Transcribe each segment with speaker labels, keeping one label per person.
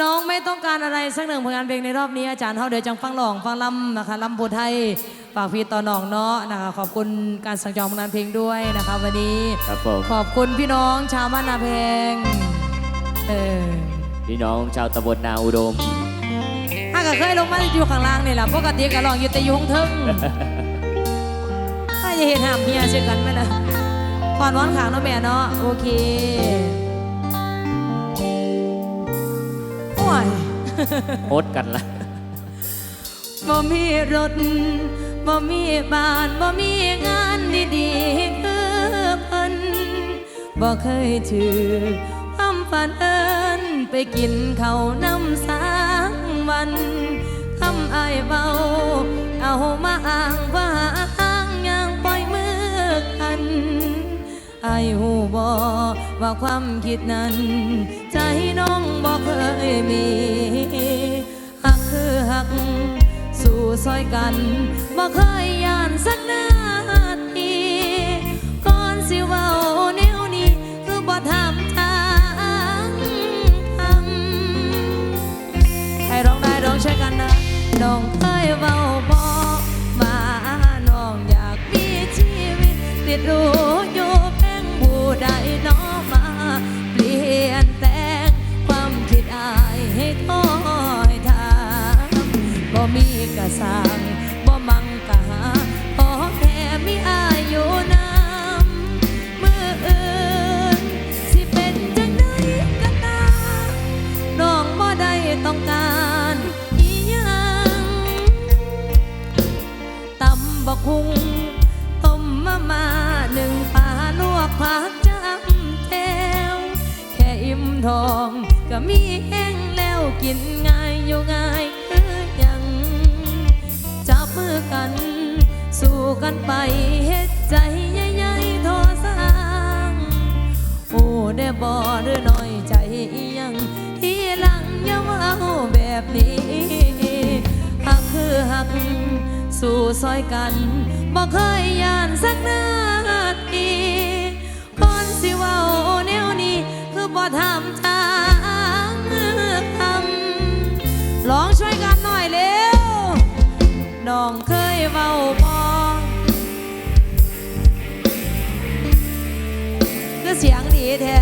Speaker 1: น้องไม่ต้องการอะไรสักหนึ่งผลงานเพลงในรอบนี้อาจารย์เขาเดี๋ยวจังฟังหลองฟังลำนะคะลำพูไทยฝากพี่ต่อน้องเนาะนะคะขอบคุณการสั่งจองผลงานเพลงด้วยนะคะวันนี้
Speaker 2: ครับผม
Speaker 1: ขอบคุณพี่น้องชาวบ้านนาเพงเออ
Speaker 2: พี่น้องชาวตำบลนาอุดม
Speaker 1: ถ้าก็เคยลงมาอยู่ข้างล่างนี่แหละปกติก็ลองอยู่แต่อยู่ข้างเทึงถ้าจะเห็นหามเมียเช่อกันไหมล่ะพรว้อนขางเนาะแม่เนาะโอเค โค
Speaker 2: ตรกันละ
Speaker 1: บ่มีรถบ่มีบ้านบ่มีงานดีๆคือเพิ่นบ่เคยถือความฝันเอินไปกินเขาวน้ำสางวันคำอายเบาเอามาอ้างว่าอ้างย่างปล่อยมือกันอายหูบอว่าความคิดนั้น ใจน้องบอกเคยมี ซอยกันบ่เคยย่านสักนาทีก่อนสิเว้าแนวนี้คือบ่ทำทางทำให้ร้องได้ร้องช่วยกันนะน้องเคยเว้าบอกมาน้องอยากมีชีวิตติดรู้ บ่มีกะสร้างบ่มังกะหาขอแค่มีอายุนำเมื่ออื่นสิเป็นจังไดก็ตาน้องบ่ได้ต้องการอีหยังตำบักหุงต้มมามาหนึ่งปลาลวกผักจำแจวแค่อิ่มทองก็มีแห้งแล้วกินง่ายอยู่ง่าย กันไปเฮ็ดใจใหญ่ๆทอสร้าง โอ้ได้บ่หรือน้อยใจอีหยังที่หลังอย่าเว่าแบบนี้หักคือหัก สู่ซอยกันบ่เคยย่านสักนาทีก่อนสิเว้าแนวนี้ คือบ่ทำทางทำลองช่วยกันหน่อยเร็วน้องเคยเว้าบ่ คือเสียงดีแท้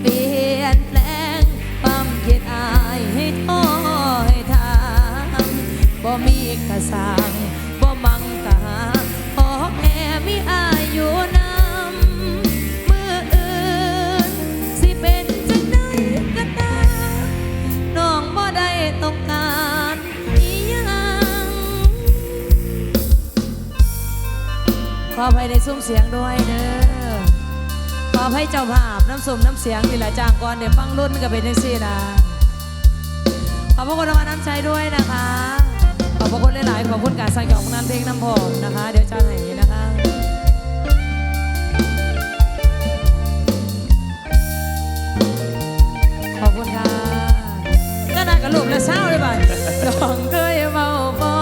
Speaker 1: เปลี่ยนแปลงความคิดอายให้ท้อให้ทางบ่มีกระสร้างบ่มังกะหาขอแค่มีอายุนำเมื่ออื่นสิเป็นจังไดก็ตามน้องบ่ได้ต้องการอีหยังขออภัยในซุ้มเสียงด้วยเด้อ ขอให้เจ้าภาพน้ำสมน้ำเสียงนี่แหละจางก่อนเดี๋ยวฟังรุ่นก็เป็นจังซี่นะขอบพระคุณรางวัลน้ำใจด้วยนะคะ ขอบพระคุณหลาย ๆ ขอบคุณการสั่งจองงานเพลงน้ำผมนะคะ เดี๋ยวจ้างให้นะคะขอบคุณค่ะก็น่ากับลูกและเศร้าเลยบ่ะน้องเคยเมาบอ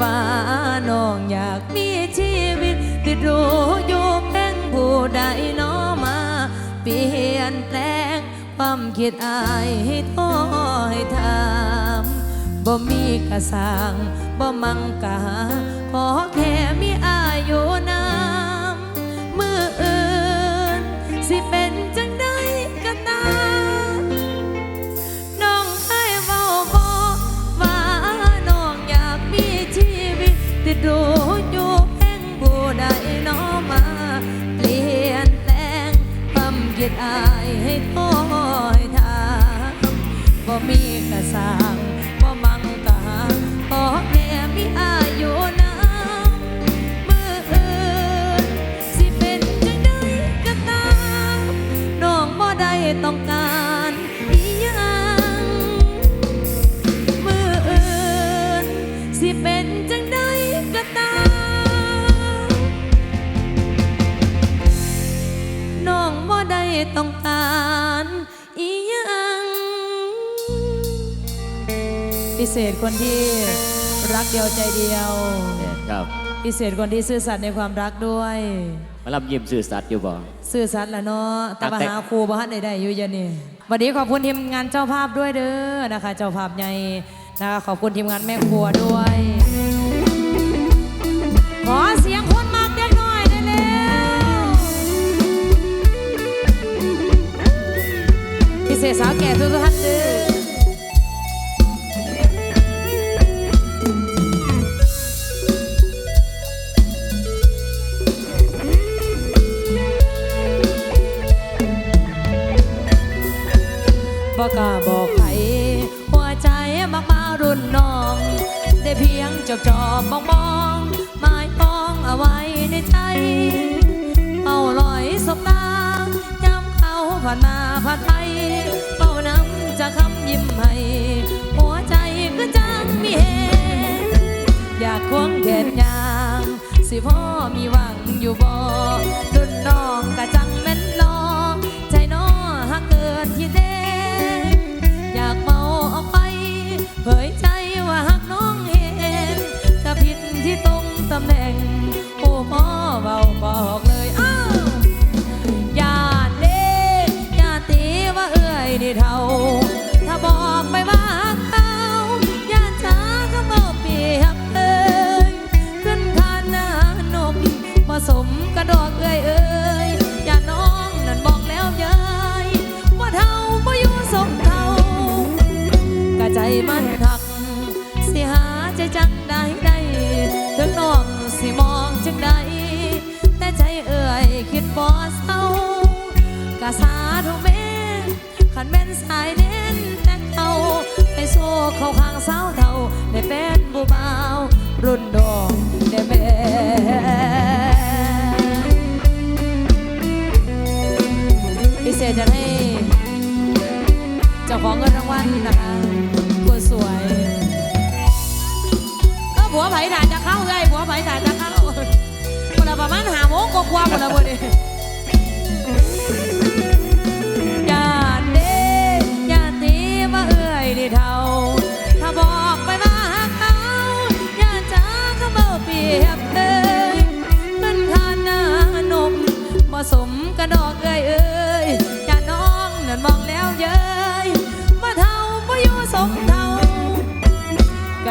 Speaker 1: ว่าน้องอยากมีชีวิตติดรู้อยู่ เพ่งผู้ใดน้อมา เปลี่ยนแปลงความคิดอายให้ท้อให้ทามบ่มีกระสร้างบ่มังกะหาขอแค่มีอา อายให้คอยทางบ่มีกระสร้างบ่มังกะหาขอแค่มีอายุนำมืออื่นสิเป็นจังได้ก็ตามน้องบ่ได้ต้องการ ต้องการอีหยังพิเศษคนที่รักเดียวใจเดียว
Speaker 2: ครับ
Speaker 1: พิเศษคนที่ซื่อสัตย์ในความรักด้วย
Speaker 2: มารับยิ้มสื่อสัตว์อยู่บ่
Speaker 1: ซื่อสัตย์ละเนาะแต่ว่า
Speaker 2: แต่
Speaker 1: หาครูบ่ฮันได้ได้อยู่เยันนี่วันนี้ขอบคุณทีมงานเจ้าภาพด้วยเด้อนะคะ เจ้าภาพใหญ่นะคะขอบคุณทีมงานแม่ครัวด้วย ษสาวแก่ทุกท่านด้อบอกกาบอกใครหัวใจมักมารุ่นน้อง ได้เพียงจบจอบมองมองหมายปองเอาไว้ในใจเอาลอยสบตาย้ำเขาผ่านมาผ่านไป จะคำยิ้มให้ หัวใจก็จังมีเหตุอยากควงแขนยาง สิพ่อมีหวังอยู่บ่รุ่นน้องกะจัง บ่อยู่สมเท่ากะใจมันหัก สิหาใจจังได้ได้ถึงน้องสิมองจังใดแต่ใจเอ่ยคิดบ่เศร้ากะสาธุแม่ขันแม่นสายเน้นแต่เขาให้โซ่เขาข้างสาวเท่าได้เป็นผู้บ่าวรุ่นดองได้แม่พิเศษจะให้าของเงินรางวัลนะคะคนสวยเออผัวไผ่ถ่ายจะเข้าไงผัวไผ่ถ่ายจะเข้าคนละประมาณหาโมงกว่าคนละคนเลยอย่าเดอย่าตีมาเอ้ยดีเท่า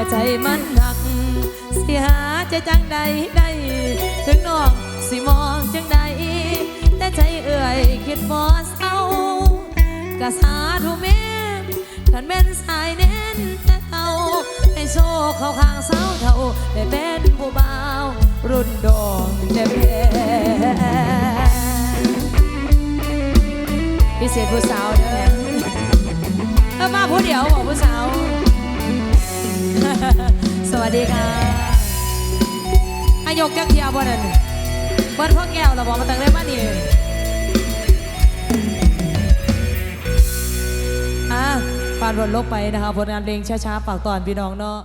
Speaker 1: ใจมันหนัก สิหาใจจังใดได้ ถึงน้องสิมองจังใด แต่ใจเอ่ยคิดบ่เศร้ากะสาธุแม่ขันแม่นสายเน้นแต่เท่าให้โชคเข้าข้างเสาเท่าได้เป็นผู้บ่าว รุ่นดองเด็บพิเศษผู้สาวเด้อเออมาผู้เดียวบอกผู้สาว วัสดีค่ะอายกจักเทียวบ่นั่นเบิ้ลพ่อแก้วเราบอกมาตั้งแต่มานี่อะปานวนลกไปนะคะผลงานเพลงช้าๆฝากตอนพี่น้องเนาะ